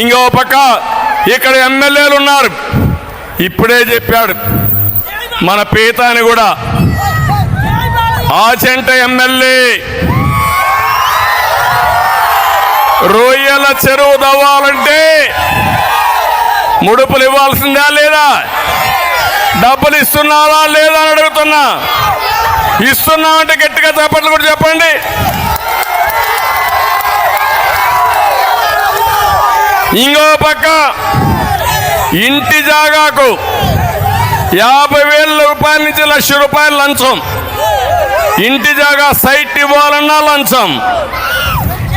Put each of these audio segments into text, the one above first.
ఇంకో పక్క ఇక్కడ ఎమ్మెల్యేలు ఉన్నారు. ఇప్పుడే చెప్పాడు. మన పీతాని కూడా. ఆచెంట ఎమ్మెల్యే. రొయ్యల చెరువు తవ్వాలంటే ముడుపులు ఇవ్వాల్సిందా లేదా? డబ్బులు ఇస్తున్నారా లేదా అని అడుగుతున్నా. ఇస్తున్నా అంటే గట్టిగా చెప్పట్లు కూడా చెప్పండి. ఇంకో పక్క. ఇంటి జాగాకు యాభై వేల రూపాయల నుంచి లక్ష రూపాయలు లంచం. ఇంటి జాగా సైట్ ఇవ్వాలన్నా లంచం.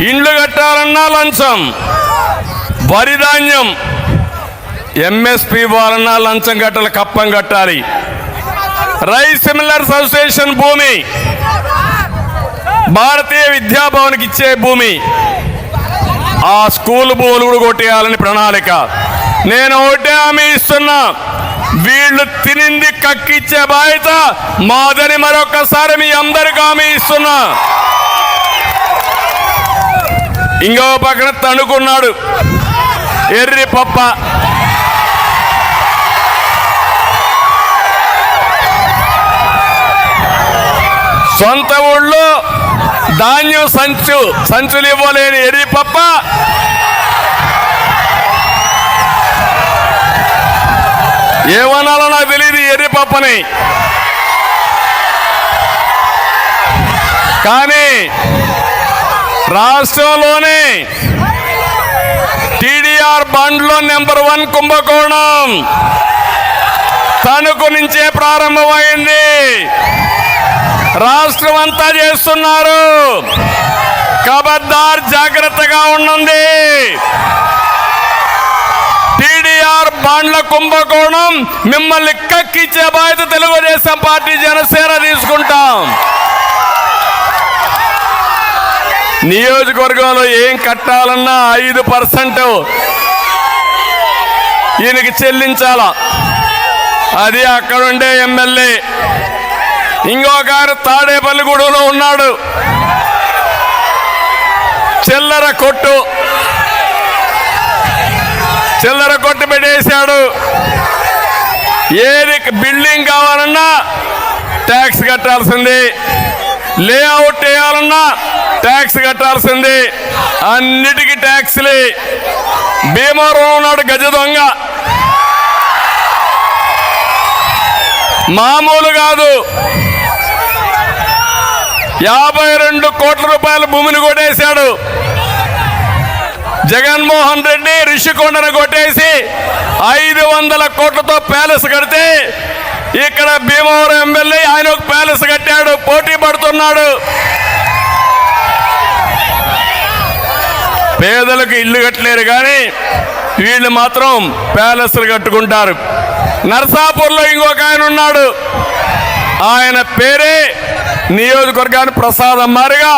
ఇండ్లు కట్టాలన్నా లంచం. వరి ధాన్యం. ఎంఎస్పి ఇవ్వాలన్నా లంచం కట్టాలి కప్పం కట్టాలి. రైస్ మిల్లర్స్ అసోసియేషన్ భూమి. భారతీయ విద్యాభవన్కి ఇచ్చే భూమి. ఆ స్కూల్ భూములు కూడా కొట్టేయాలని ప్రణాళిక. నేను ఒకటే హామీ ఇస్తున్నా. వీళ్ళు తినింది కక్కిచ్చే బాధ్యత మాదని మరొకసారి మీ అందరికి హామీ ఇస్తున్నా. ఇంకో పక్కన తణుకున్నాడు. ఎర్రి పప్ప. సొంత ఊళ్ళో ధాన్యం సంచు సంచులు ఇవ్వలేని ఎడిపప్ప పప్ప. ఏమనాలో నాకు తెలియదు ఈ పప్పని. కానీ రాష్ట్రంలోనే టీడీఆర్ బండ్లో నెంబర్ వన్ కుంభకోణం తణుకు నుంచే ప్రారంభమైంది. రాష్ట్రం అంతా చేస్తున్నారు. కబద్దార్ జాగ్రత్తగా ఉండండి. టీడీఆర్ బాండ్ల కుంభకోణం మిమ్మల్ని కక్కిచ్చే బాధ్యత తెలుగుదేశం పార్టీ జనసేన తీసుకుంటాం. నియోజకవర్గంలో ఏం కట్టాలన్నా ఐదు పర్సెంట్ ఈయనకి చెల్లించాలా. అది అక్కడుండే ఎమ్మెల్యే. ఇంకొక ఆయన తాడేపల్లిగూడెంలో ఉన్నాడు. చిల్లర కొట్టు. చిల్లర కొట్టు పెట్టేశాడు. ఏది బిల్డింగ్ కావాలన్నా ట్యాక్స్ కట్టాల్సింది. లేఅవుట్ వేయాలన్నా ట్యాక్స్ కట్టాల్సింది. అన్నిటికీ ట్యాక్స్లే. భీమవరం ఉన్నాడు గజ దొంగ. మామూలు కాదు. యాభై రెండు కోట్ల రూపాయల భూమిని కొట్టేశాడు. జగన్మోహన్ రెడ్డి రిషికొండను కొట్టేసి ఐదు వందల కోట్లతో ప్యాలెస్ కడితే ఇక్కడ భీమవరం ఎమ్మెల్యే ఆయన ఒక ప్యాలెస్ కట్టాడు పోటీ పడుతున్నాడు. పేదలకు ఇల్లు కట్టలేరు కానీ వీళ్ళు మాత్రం ప్యాలెస్లు కట్టుకుంటారు. నర్సాపూర్లో ఇంకొక ఆయన ఉన్నాడు. ఆయన పేరే నియోజకవర్గాన్ని ప్రసాదం మారిగా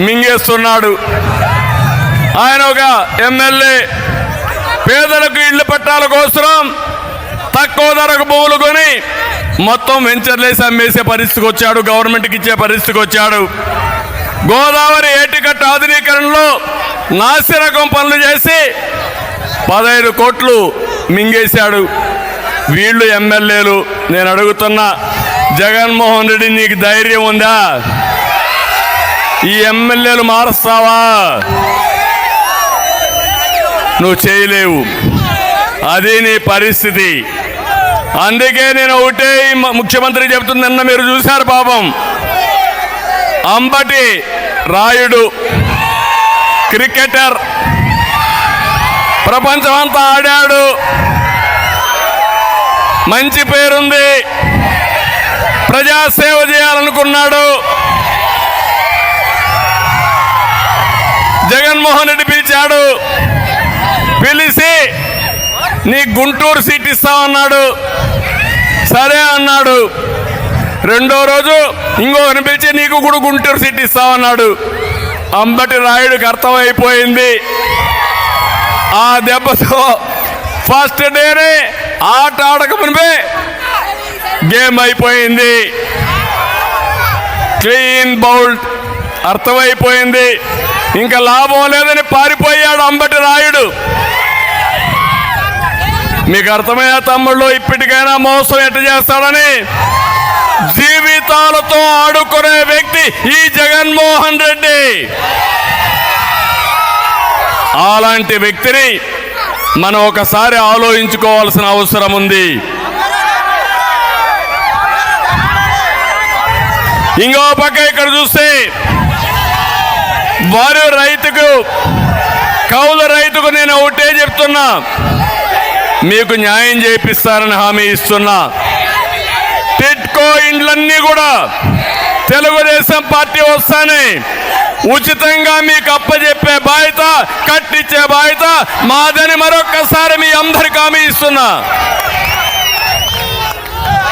మింగేస్తున్నాడు. ఆయన ఒక ఎమ్మెల్యే. పేదలకు ఇళ్ళు పట్టాల కోసం తక్కువ ధరకు భూములు కొని మొత్తం వెంచర్లేసి అమ్మేసే పరిస్థితికి వచ్చాడు. గవర్నమెంట్కి ఇచ్చే పరిస్థితికి వచ్చాడు. గోదావరి ఏటికట్టు ఆధునీకరణలో నాసిరకం పనులు చేసి పదహైదు కోట్లు మింగేశాడు. వీళ్ళు ఎమ్మెల్యేలు. నేను అడుగుతున్నా జగన్మోహన్ రెడ్డి నీకు ధైర్యం ఉందా? ఈ ఎమ్మెల్యేలు మారుస్తావా? నువ్వు చేయలేవు. అది నీ పరిస్థితి. అందుకే నేను ఒకటే ముఖ్యమంత్రి చెబుతుందన్న మీరు చూశారు పాపం. అంబటి రాయుడు క్రికెటర్. ప్రపంచమంతా ఆడాడు. మంచి పేరుంది. ప్రజాసేవ చేయాలనుకున్నాడు. జగన్మోహన్ రెడ్డి పిలిచాడు. పిలిచి నీ గుంటూరు సీట్ ఇస్తామన్నాడు సరే అన్నాడు. రెండో రోజు ఇంకొకరిని పిలిచి నీకు కూడా గుంటూరు సీట్ ఇస్తామన్నాడు అంబటి రాయుడికి అర్థమైపోయింది. ఆ దెబ్బతో ఫస్ట్ డేనే ఆట ఆడక మునిపే గేమ్ అయిపోయింది. Clean bowled. అర్థమైపోయింది. ఇంకా లాభం లేదని పారిపోయాడు అంబటి రాయుడు. మీకు అర్థమయ్యే తమ్ముళ్ళు ఇప్పటికైనా మోసం ఎట్ట చేస్తాడని? జీవితాలతో ఆడుకునే వ్యక్తి ఈ జగన్మోహన్ రెడ్డి. అలాంటి వ్యక్తిని మనం ఒకసారి ఆలోచించుకోవాల్సిన అవసరం ఉంది. ఇంకో పక్క ఇక్కడ చూస్తే వారు రైతుకు కౌలు రైతుకు నేను ఒకటే చెప్తున్నా. మీకు న్యాయం చేపిస్తారని హామీ ఇస్తున్నా. టిట్కో ఇండ్లన్నీ కూడా తెలుగుదేశం పార్టీ వస్తానే. ఉచితంగా మీకు అప్పచెప్పే బాధ్యత కట్టించే బాధ్యత మాదని మరొక్కసారి మీ అందరికి హామీ ఇస్తున్నా.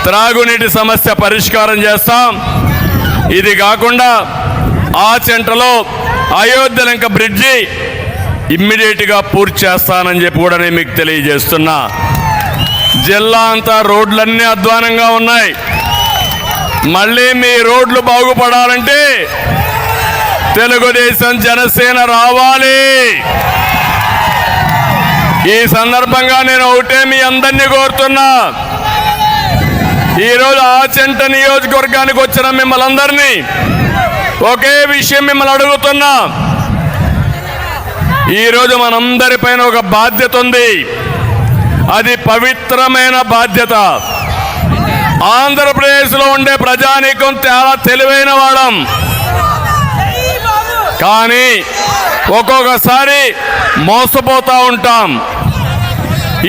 త్రాగునీటి సమస్య పరిష్కారం చేస్తాం. ఇది కాకుండా ఆ సెంటర్లో అయోధ్య లంక బ్రిడ్జి ఇమ్మీడియట్గా పూర్తి చేస్తానని చెప్పి కూడా నేను మీకు తెలియజేస్తున్నా. జిల్లా అంతా రోడ్లన్నీ అధ్వానంగా ఉన్నాయి. మళ్ళీ మీ రోడ్లు బాగుపడాలంటే తెలుగుదేశం జనసేన రావాలి. ఈ సందర్భంగా నేను ఒకటే మీ అందరినీ కోరుతున్నా. ఈరోజు ఆచంట నియోజకవర్గానికి వచ్చిన మిమ్మల్ని అందరినీ ఒకే విషయం మిమ్మల్ని అడుగుతున్నా. ఈరోజు మనందరిపైన ఒక బాధ్యత ఉంది. అది పవిత్రమైన బాధ్యత. ఆంధ్రప్రదేశ్లో ఉండే ప్రజానీకం చాలా తెలివైన వాడం కానీ ఒక్కొక్కసారి మోసపోతూ ఉంటాం.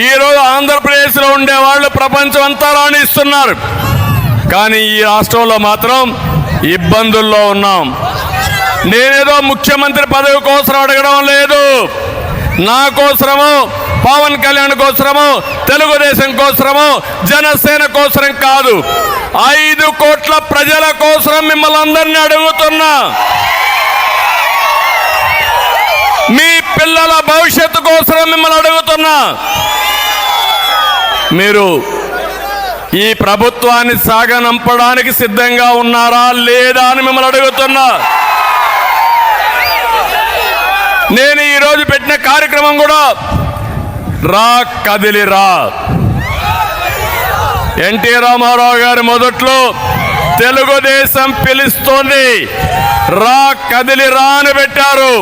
ఈరోజు ఆంధ్రప్రదేశ్లో ఉండే వాళ్ళు ప్రపంచం అంతా రాణిస్తున్నారు. కానీ ఈ రాష్ట్రంలో మాత్రం ఇబ్బందుల్లో ఉన్నాం. నేనేదో ముఖ్యమంత్రి పదవి కోసం అడగడం లేదు. నా కోసరము పవన్ కళ్యాణ్ కోసరము తెలుగుదేశం కోసరము జనసేన కోసరం కాదు. ఐదు కోట్ల ప్రజల కోసరం మిమ్మల్ని అందరినీ అడుగుతున్నా. మీ పిల్లల భవిష్యత్తు కోసం మిమ్మల్ని అడుగుతున్నా. మీరు ఈ ప్రభుత్వాన్ని సాగనంపడానికి సిద్ధంగా ఉన్నారా లేదా అని మిమ్మల్ని అడుగుతున్నా. నేను ఈరోజు పెట్టిన కార్యక్రమం కూడా రా కదిలిరా ఎన్టీ రామారావు గారి మొదట్లో తెలుగుదేశం పిలుస్తోంది. రా కదిలిరా అని పెట్టారు.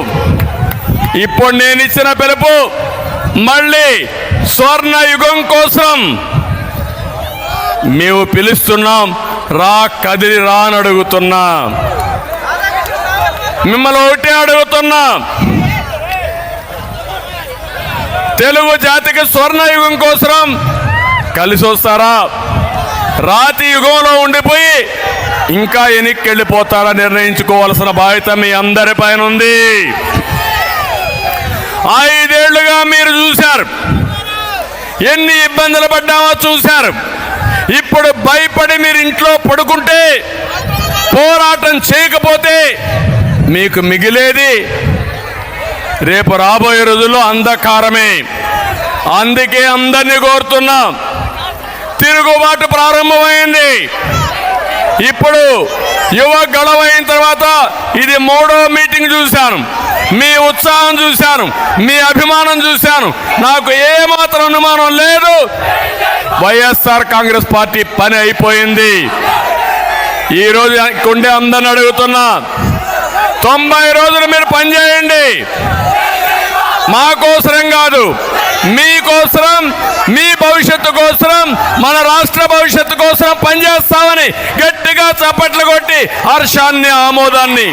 ఇప్పుడు నేను ఇచ్చిన పిలుపు మళ్ళీ స్వర్ణ యుగం కోసం మేము పిలుస్తున్నాం రా కదిలి రా అని అడుగుతున్నా. మిమ్మల్ని ఒకటే అడుగుతున్నా. తెలుగు జాతికి స్వర్ణ యుగం కోసం కలిసి వస్తారా? రాతి యుగంలో ఉండిపోయి ఇంకా వెనక్కి వెళ్ళిపోతారా నిర్ణయించుకోవాల్సిన బాధ్యత మీ అందరి పైన ఉంది. ఐదేళ్ళుగా మీరు చూశారు. ఎన్ని ఇబ్బందులు పడ్డామో చూశారు. ఇప్పుడు భయపడి మీరు ఇంట్లో పడుకుంటే పోరాటం చేయకపోతే మీకు మిగిలేది. రేపు రాబోయే రోజుల్లో అంధకారమే. అందుకే అందరినీ కోరుతున్నాం. తిరుగుబాటు ప్రారంభమైంది. ఇప్పుడు యువ గడవైన తర్వాత ఇది మూడో మీటింగ్ చూశాను. మీ ఉత్సాహం చూశాను మీ అభిమానం చూశాను. నాకు ఏమాత్రం అనుమానం లేదు. వైఎస్ఆర్ కాంగ్రెస్ పార్టీ పని అయిపోయింది. ఈరోజు కొండే అందరిని అడుగుతున్నా తొంభై రోజులు మీరు పనిచేయండి మా కోసరం కాదు మీకోసరం మీ భవిష్యత్తు కోసరం మన రాష్ట్ర భవిష్యత్తు కోసం పనిచేస్తామని గట్టిగా చప్పట్లు కొట్టి హర్షాన్ని ఆమోదాన్ని.